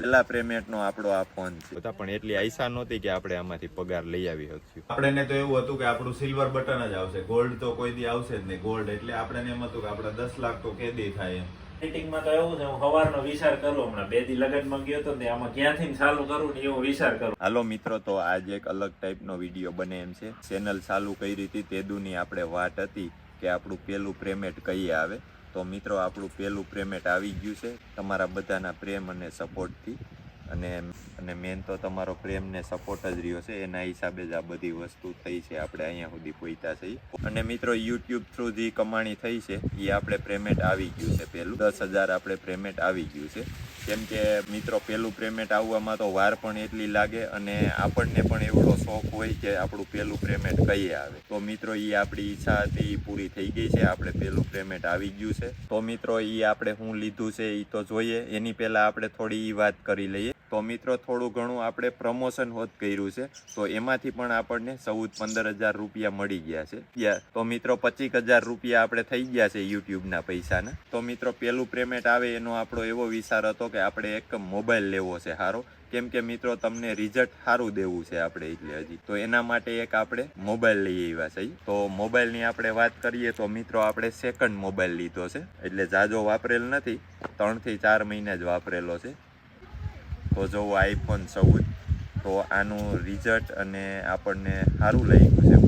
પેલા પેમેન્ટનો આપણો આ ફોન છે. બધા પણ એટલી આઈસા નહોતી કે આપણે આમાંથી પગાર લઈ આવી શકશું આપણને તો એવું હતું કે આપણું સિલ્વર બટન જ આવશે. ગોલ્ડ તો કોઈ દી આવશે જ નહીં. ગોલ્ડ એટલે આપણને એમ હતું કે આપણે દસ લાખ તો કેદી થાય એમ. મીટિંગમાં તો એવું છે હું સવારનો વિચાર કરું હમણાં બે દી લગનમાં ગયો તો ને આમાં ક્યાંથી ચાલુ કરું ને એવો વિચાર કરું. હાલો મિત્રો તો આજે એક અલગ ટાઈપનો વીડિયો બને એમ છે. ચેનલ ચાલુ કઈ રીતે તેદુની આપણે વાત હતી કે આપણું પેલું પેમેન્ટ કઈ આવે. તો મિત્રો આપણું પહેલું પેમેન્ટ આવી ગયું છે. તમારા બધાના પ્રેમ અને સપોર્ટથી અને અને મેન તો તમારો પ્રેમ ને સપોર્ટ જ રહ્યો છે. એના હિસાબે જ આ બધી વસ્તુ થઈ છે આપણે અહીંયા સુધી પહોંચ્યા છીએ. અને મિત્રો યુટ્યુબ થ્રુ જે કમાણી થઈ છે એ આપણે પેમેન્ટ આવી ગયું છે પહેલું દસ હજાર આપણે પેમેન્ટ આવી ગયું છે. કેમ કે મિત્રો, પેલું પેમેન્ટ આવવામાં તો વાર પણ એટલી લાગે અને આપણને પણ એવડો શોખ હોય કે આપણું પેલું પેમેન્ટ કઈ આવે. તો મિત્રો એ આપણી ઈચ્છા હતી એ પૂરી થઈ ગઈ છે. આપણે પેલું પેમેન્ટ આવી ગયું છે. તો મિત્રો એ આપણે શું લીધું છે એ તો જોઈએ. એની પહેલાં આપણે થોડી એ વાત કરી લઈએ. તો મિત્રો, થોડું ઘણું આપણે પ્રમોશન હોત કર્યું છે, તો એમાંથી પણ આપણને ચૌદ પંદર હજાર રૂપિયા મળી ગયા છે. તો મિત્રો, પચીસ હજાર રૂપિયા આપણે થઈ ગયા છે યુટ્યુબના પૈસાના. તો મિત્રો પહેલું પેમેન્ટ આવે એનો આપણો એવો વિચાર હતો કે આપણે એક મોબાઈલ લેવો છે સારો કેમ કે મિત્રો, તમને રિઝલ્ટ સારું દેવું છે આપણે એટલે હજી. તો એના માટે એક આપણે મોબાઈલ લઈ આવ્યા છે. તો મોબાઈલની આપણે વાત કરીએ તો મિત્રો, આપણે સેકન્ડ મોબાઈલ લીધો છે. એટલે જાજો વાપરેલ નથી, ત્રણથી ચાર મહિના જ વાપરેલો છે. તો જો આઈફોન ચૌદ, તો આનું રિઝલ્ટ અને આપણને સારું લાગ્યું છે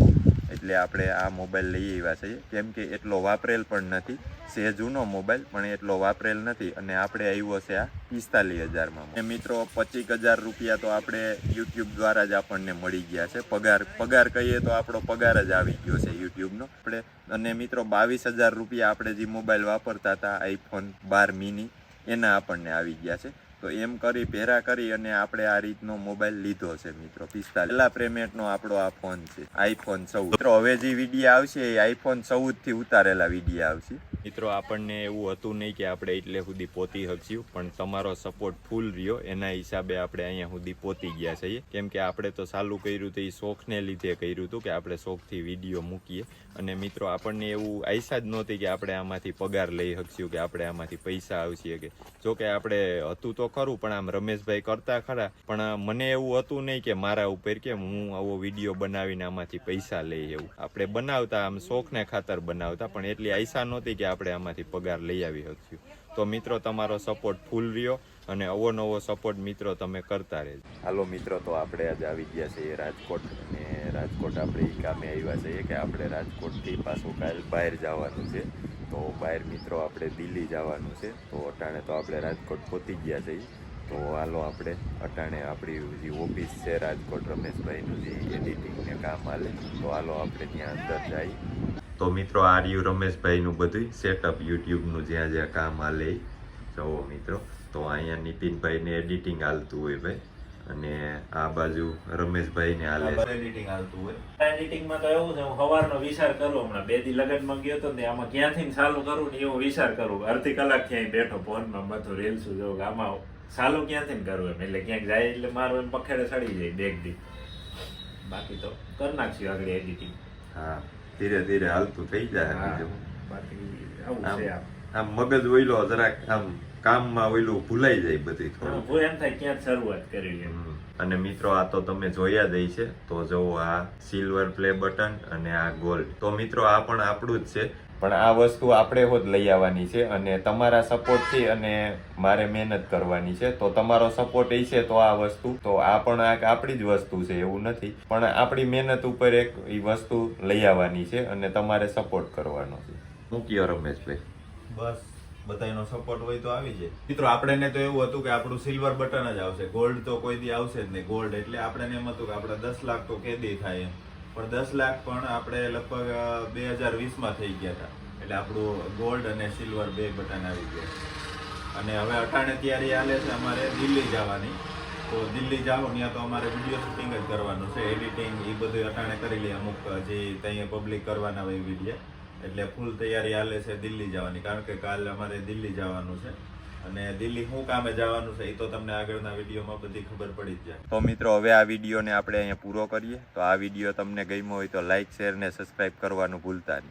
એટલે આપણે આ મોબાઈલ લઈ આવ્યા છીએ. કેમ કે એટલો વાપરેલ પણ નથી. છે જૂનો મોબાઈલ પણ એટલો વાપરેલ નથી. અને આપણે આવ્યો છે આ પિસ્તાલીસ હજારમાં. મિત્રો, પચીસ હજાર રૂપિયા તો આપણે યુટ્યુબ દ્વારા જ આપણને મળી ગયા છે. પગાર પગાર કહીએ તો આપણો પગાર જ આવી ગયો છે યુટ્યુબનો આપણે, અને મિત્રો, બાવીસ હજાર રૂપિયા આપણે જે મોબાઈલ વાપરતા હતા આઈફોન બાર મિની એના આપણને આવી ગયા છે. તો એમ કરી પહેરા કરી અને આપણે આ રીતનો મોબાઈલ લીધો છે મિત્રો, પિસ્તાલીસ. પહેલા પ્રેમેટનો આપણો આ ફોન છે આઈફોન ચૌદ. મિત્રો, હવે જે વીડિયો આવશે એ આઈફોન ચૌદથી ઉતારેલા વીડિયો આવશે. મિત્રો, આપણને એવું હતું નહીં કે આપણે એટલે સુધી પહોંચી શકશું પણ તમારો સપોર્ટ ફૂલ રહ્યો. એના હિસાબે આપણે અહીંયા સુધી પહોંચી ગયા છીએ. કેમ કે આપણે તો ચાલુ કર્યું હતું, એ શોખને લીધે કર્યું હતું કે આપણે શોખથી વીડિયો મૂકીએ. અને મિત્રો, આપણને એવું આશા જ નહોતી કે આપણે આમાંથી પગાર લઈ શકશું કે આપણે આમાંથી પૈસા આવશે કે. જો કે આપણે હતું તો ખરું, પણ આમ રમેશભાઈ કરતા ખરા. પણ મને એવું હતું નહીં કે મારા ઉપર કે હું આવો વીડિયો બનાવીને આમાંથી પૈસા લઈ એવું આપણે બનાવતા આમ શોખને ખાતર બનાવતા, પણ એટલી આશા નહોતી કે આપણે આમાંથી પગાર લઈ આવી શકીએ. તો મિત્રો, તમારો સપોર્ટ ફૂલ રહ્યો અને અવો નવો સપોર્ટ મિત્રો તમે કરતા રહેજો. હાલો મિત્રો, તો આપણે આજે આવી ગયા છીએ રાજકોટ અને રાજકોટ આપણે એ કામે આવ્યા છીએ કે આપણે રાજકોટથી પાછું કાલ બહાર જવાનું છે. તો બહાર મિત્રો, આપણે દિલ્હી જવાનું છે. તો અટાણે તો આપણે રાજકોટ પહોંચી ગયા છીએ. તો હાલો આપણે, અટાણે આપણી જે ઓફિસ છે રાજકોટ રમેશભાઈનું જે એડિટિંગને કામ હાલે, તો હાલો આપણે ત્યાં અંદર જઈએ. તો મિત્રો આ રહ્યું રમેશભાઈનું બધું સેટઅપ યુટ્યુબનું જ્યાં જ્યાં કામ હાલે જવો મિત્રો તો અહીંયા નીતિનભાઈને એડિટિંગ હાલતું હોય ભાઈ અને આ બાજુ રમેશભાઈને હાલે. છે. એડિટિંગ આવતું હોય. એડિટિંગમાં તો એવું છે હું સવારનો વિચાર કરું હમણાં બે દી લગનમાં ગયો તો ને આમાં ક્યાંથી ચાલુ કરું ને એવો વિચાર કરું. અડધી કલાક ક્યાંય બેઠો ફોનમાં બધું રીલ્સ કે આમાં ચાલુ ક્યાંથી ને કરવું એમ એટલે ક્યાંક જાય એટલે મારું એમ પખેડે સડી જાય બેગ દી. બાકી તો કરી નાખશું આગળ એડિટિંગ હા. ધીરે ધીરે હાલતું થઈ જાય બીજું. આમ મગજ ઓઈલો જરાક આમ કામમાં ઓઈલું ભૂલાઈ જાય બધી થોડું એમ થાય ક્યાં શરૂઆત કરી અને મિત્રો આ તો તમે જોયા જ છે તો જો આ સિલ્વર પ્લે બટન અને આ ગોલ્ડ તો મિત્રો આ પણ આપણું જ છે. પણ આ વસ્તુ આપણે હોત લઈ આવવાની છે અને તમારા સપોર્ટથી અને મારે મહેનત કરવાની છે. તો તમારો સપોર્ટ એ છે તો આ વસ્તુ. તો આ પણ આ આપણી જ વસ્તુ છે એવું નથી. પણ આપણી મહેનત ઉપર એક એ વસ્તુ લઈ આવવાની છે અને તમારે સપોર્ટ કરવાનો છે. હું કયો રમેશભાઈ? બસ બધાનો સપોર્ટ હોય તો આવી જાય. મિત્રો આપણે તો એવું હતું કે આપણું સિલ્વર બટન જ આવશે. ગોલ્ડ તો કોઈ દી આવશે જ નહીં. ગોલ્ડ એટલે આપણે એમ હતું કે આપણે દસ લાખ તો કેદી થાય એમ. પણ દસ લાખ પણ આપણે લગભગ બે હજાર વીસમાં થઈ ગયા હતા. એટલે આપણું ગોલ્ડ અને સિલ્વર બે બટન આવી ગયા. અને હવે અટાણે તૈયારી હાલે છે અમારે દિલ્હી જવાની. તો દિલ્હી જાઓ, ત્યાં તો અમારે વીડિયો શૂટિંગ જ કરવાનું છે એડિટિંગ એ બધું અટાણે કરી લઈએ અમુક જે ત્યાં પબ્લિક કરવાના હોય વીડિયો એટલે ફૂલ તૈયારી હાલે છે દિલ્હી જવાની. કારણ કે કાલે અમારે દિલ્હી જવાનું છે. અને દિલ્હી શું કામે જવાનું છે એ તો તમને આગળના વિડીયોમાં બધી ખબર પડી જ જાય. તો મિત્રો, હવે આ વિડીયોને આપણે અહીંયા પૂરો કરીએ. તો આ વીડિયો તમને ગમ્યો હોય તો લાઇક શેર ને સબસ્ક્રાઇબ કરવાનું ભૂલતા નહીં.